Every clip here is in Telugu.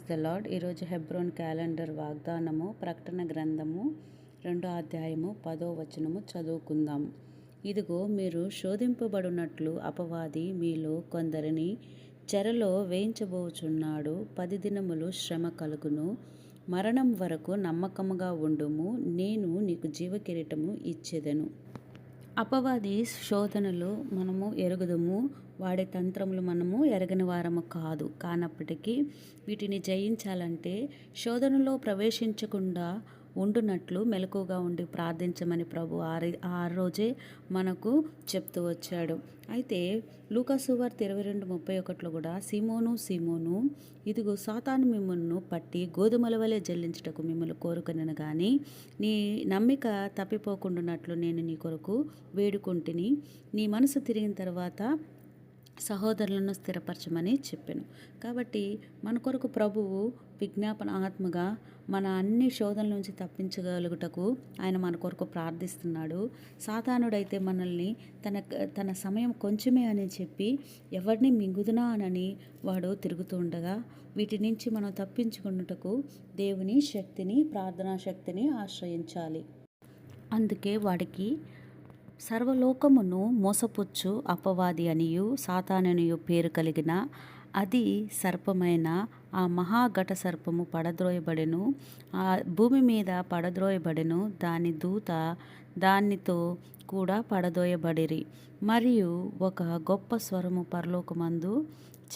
ప్రైజ్ ద లాడ్ ఈరోజు హెబ్రోన్ క్యాలెండర్ వాగ్దానము ప్రకటన గ్రంథము రెండో అధ్యాయము పదో వచనము చదువుకుందాం. ఇదిగో మీరు శోధింపబడినట్లు అపవాది మీలో కొందరిని చెరలో వేయించబోచున్నాడు. పది దినములు శ్రమ కలుగును. మరణం వరకు నమ్మకముగా ఉండుము. నేను నీకు జీవకిరీటము ఇచ్చేదను. అపవాది శోధనలు మనము ఎరుగుదము వాడే తంత్రములు మనము ఎరగని వారము కాదు. కానప్పటికీ వీటిని జయించాలంటే శోధనలో ప్రవేశించకుండా ఉండునట్లు మెలకుగా ఉండి ప్రార్థించమని ప్రభు ఆ ఆ రోజే మనకు చెప్తూ వచ్చాడు. అయితే లూకాసువార్త ఇరవై రెండు ముప్పై ఒకటిలో కూడా సీమోను సీమోను ఇదిగో సాతాను మిమ్మల్ని పట్టి గోధుమల వలె జల్లించుటకు మిమ్మల్ని కోరుకునను కానీ నీ నమ్మిక తప్పిపోకుండానట్లు నేను నీ కొరకు వేడుకుంటుని నీ మనసు తిరిగిన తర్వాత సహోదరులను స్థిరపరచమని చెప్పాను. కాబట్టి మన కొరకు ప్రభువు విజ్ఞాపన ఆత్మగా మన అన్ని శోధనల నుంచి తప్పించగలుగుటకు ఆయన మన కొరకు ప్రార్థిస్తున్నాడు. సాతానుడైతే మనల్ని తన తన సమయం కొంచెమే అని చెప్పి ఎవరిని మింగుదునా అనని వాడు తిరుగుతూ ఉండగా వీటి నుంచి మనం తప్పించుకున్నటకు దేవుని శక్తిని ప్రార్థనా శక్తిని ఆశ్రయించాలి. అందుకే వాడికి సర్వలోకమును మోసపుచ్చు అపవాది అనియు సాతాననియు పేరు కలిగిన అది సర్పమైన ఆ మహాఘట సర్పము పడద్రోయబడెను. ఆ భూమి మీద పడద్రోయబడెను. దాని దూత దానితో కూడా పడదోయబడిరి మరియు ఒక గొప్ప స్వరము పరలోకమందు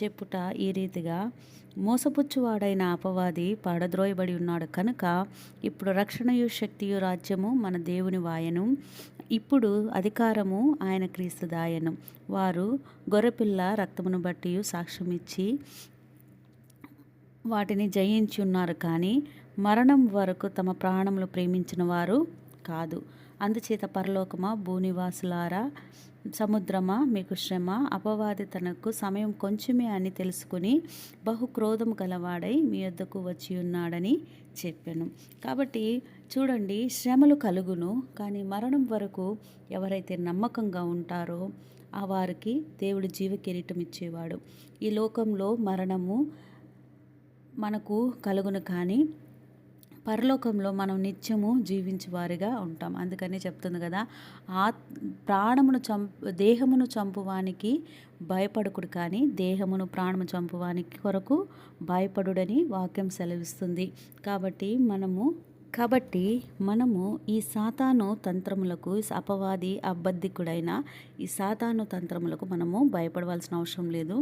చెప్పుట ఈ రీతిగా మోసపుచ్చువాడైన అపవాది పడద్రోయబడి ఉన్నాడు కనుక ఇప్పుడు రక్షణయు శక్తియు రాజ్యము మన దేవుని వాయను. ఇప్పుడు అధికారము ఆయన క్రీస్తు దాయను. వారు గొర్రెపిల్ల రక్తమును బట్టి సాక్ష్యం ఇచ్చి వాటిని జయించి ఉన్నారు కానీ మరణం వరకు తమ ప్రాణములు ప్రేమించిన వారు కాదు. అందుచేత పరలోకమా భూనివాసులారా సముద్రమా మీకు శ్రమ అపవాది తనకు సమయం కొంచెమే అని తెలుసుకుని బహు క్రోధం గలవాడై మీ వద్దకు వచ్చి ఉన్నాడని చెప్పాను. కాబట్టి చూడండి శ్రమలు కలుగును కానీ మరణం వరకు ఎవరైతే నమ్మకంగా ఉంటారో ఆ వారికి దేవుడు జీవ కిరీటం ఇచ్చేవాడు. ఈ లోకంలో మరణము మనకు కలుగును కానీ పరలోకంలో మనం నిత్యము జీవించేవారిగా ఉంటాం. అందుకని చెప్తుంది కదా ఆ ప్రాణమును చంపు దేహమును చంపువానికి భయపడకుడు కానీ దేహమును ప్రాణము చంపువానికి కొరకు భయపడుడని వాక్యం సెలవిస్తుంది. కాబట్టి మనము కాబట్టి మనము ఈ సాతాను తంత్రములకు అపవాది అబద్ధికుడైన ఈ సాతాను తంత్రములకు మనము భయపడవలసిన అవసరం లేదు.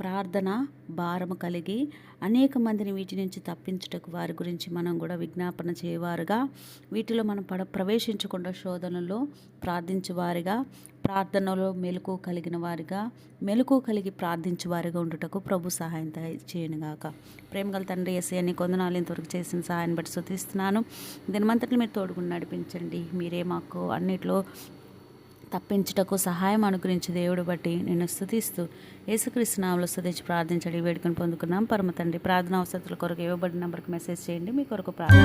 ప్రార్థన భారము కలిగి అనేక మందిని వీటి నుంచి తప్పించుటకు వారి గురించి మనం కూడా విజ్ఞాపన చేయవారుగా. వీటిలో మనం పడ ప్రవేశించకుండా శోధనలో ప్రార్థించేవారిగా ప్రార్థనలో మెలకు కలిగిన వారిగా మెలకు కలిగి ప్రార్థించే వారిగా ఉండుటకు ప్రభు సహాయం చేయనుగాక ప్రేమగల తండ్రి ఎస్ఐ అని కొందనాలు ఇంతవరకు చేసిన సహాయం బట్టి శుతిస్తున్నాను దినమంతట్లో మీరు తోడుకుని నడిపించండి. మీరే మాకు అన్నిట్లో తప్పించుటకు సహాయం అనుగ్రహించి దేవుడు బట్టి నేను స్థుతిస్తూ యేసుక్రీస్తునామలో స్థుతించి ప్రార్థించండి వేడుకొని పొందుకున్నాం. పరమ తండ్రి ప్రార్థన అవసరాల కొరకు ఇవ్వబడిన నెంబర్కి మెసేజ్ చేయండి. మీ కొరకు ప్రార్థన